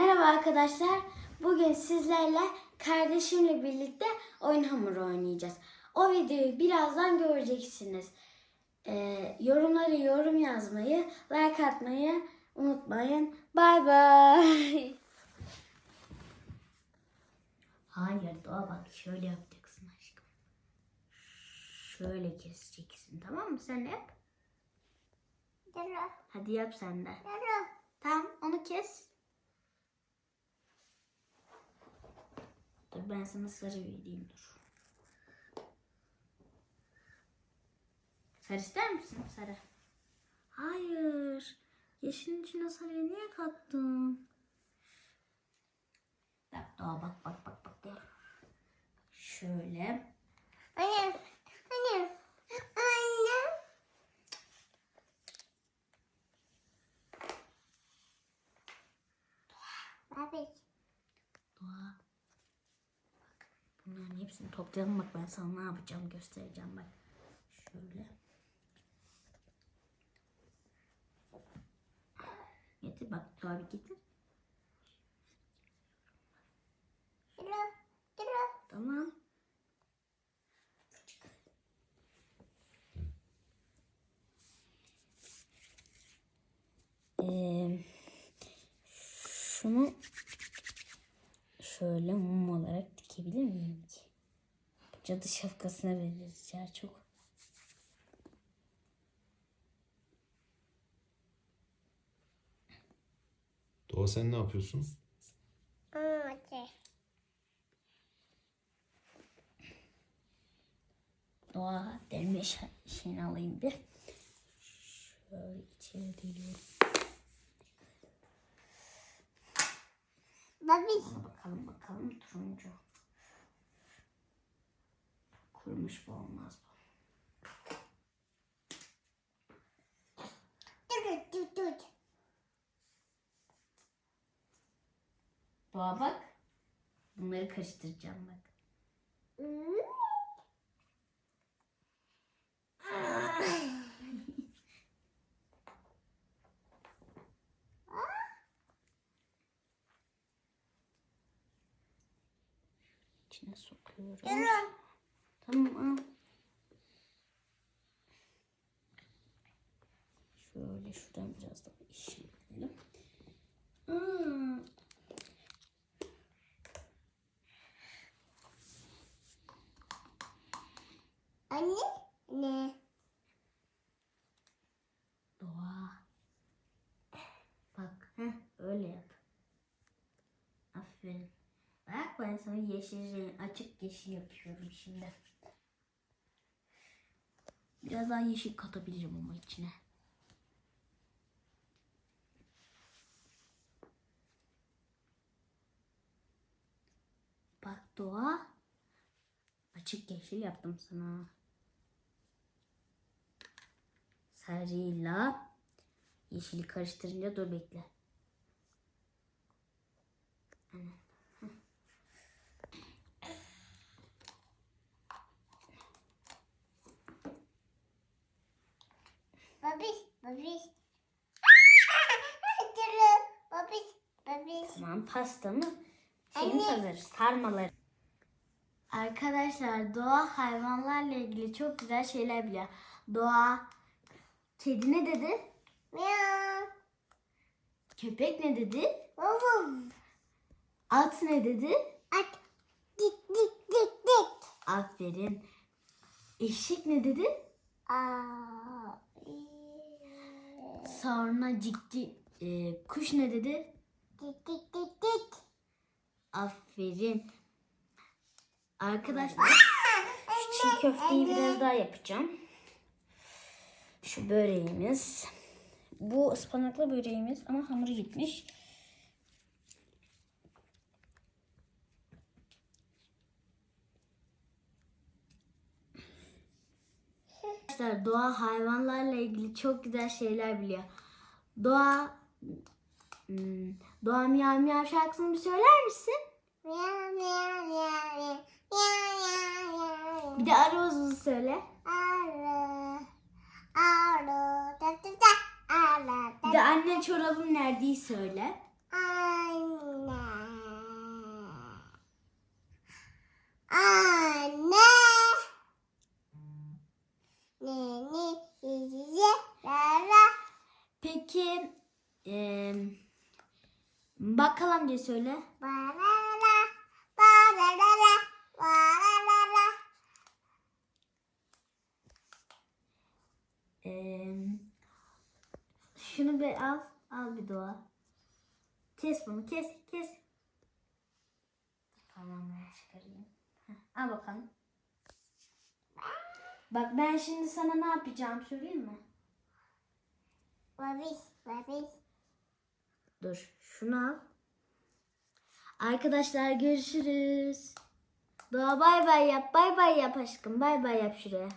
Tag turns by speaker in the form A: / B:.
A: Merhaba arkadaşlar. Bugün sizlerle kardeşimle birlikte oyun hamuru oynayacağız. O videoyu birazdan göreceksiniz. Ee, yorumları yorum yazmayı, like atmayı unutmayın. Bay bay. Hayır Doğa bak şöyle yapacaksın aşkım. Şöyle keseceksin tamam mı? Sen yap. Hadi yap sen de. Tamam onu kes. Ben sana sarı vereyim dur. Sarı ister misin? Sarı. Hayır. Yeşilin içine sarıyı niye kattın? Bak doğa bak bak bak bak gel. Şöyle.
B: Anne, anne, anne. Abi,
A: Doğa. Bak bunların hepsini toplayalım bak ben sana ne yapacağım göstereceğim bak. Şöyle. Getir bak bir getir. Tamam. Şunu şöyle mum olarak dikebilir miyim ki? Cadı şapkasına ya çok.
C: Doğa sen ne yapıyorsun?
B: Hadi.
A: Doğa delme şa- şeyini alayım bir. Şöyle içeri deliyorum.
B: Babi,
A: bakalım bakalım turuncu. Kurumuş bu olmaz bu.
B: tut, tut, tut.
A: Doğa bak. Bunları karıştıracağım bak. İçine sokuyorum. Tamam al. Şöyle şuradan biraz daha işleyelim. Hmm.
B: Anne, ne?
A: Doğa. Bak. Heh, öyle yap. Aferin. Bak ben sana yeşil açık yeşil yapıyorum şimdi. Biraz daha yeşil katabilirim ama içine. Bak Doğa. Açık yeşil yaptım sana. Sarıyla yeşili karıştırınca dur bekle. Aynen. Heh.
B: Babi, babi. Kilo, babi, babi.
A: Tamam pastamı şeyimiz hazır. Sarmaları. Arkadaşlar doğa hayvanlarla ilgili çok güzel şeyler biliyor. Doğa kedi ne dedi?
B: Miau.
A: Köpek ne dedi?
B: Babam.
A: At ne dedi?
B: At. Dik, dik, dik, dik.
A: Aferin. Eşek ne dedi?
B: Aa.
A: Sonra cikci e, kuş ne dedi?
B: Dik, dik, dik, dik.
A: Aferin. Arkadaşlar şu çiğ köfteyi biraz daha yapacağım. Şu böreğimiz. Bu ıspanaklı böreğimiz ama hamuru gitmiş. Arkadaşlar doğa hayvanlarla ilgili çok güzel şeyler biliyor. Doğa hmm, Doğa miyav miyav şarkısını bir söyler misin?
B: Miau, miau, miau. Miau, miau, miau.
A: Bir de arı söyle.
B: Arı. Arı. Da, da, da. Arı.
A: Bir de anne çorabım neredeyi söyle. Bakkal amca söyle. Ee, şunu bir al. Al bir doğa. Kes bunu. Kes. Kes. Tamam ben çıkarayım. Heh, al bakalım. Bak ben şimdi sana ne yapacağım söyleyeyim mi?
B: Babiş, babiş.
A: Dur şunu al. Arkadaşlar görüşürüz. Doğa bay bay yap. Bay bay yap aşkım. Bay bay yap şuraya.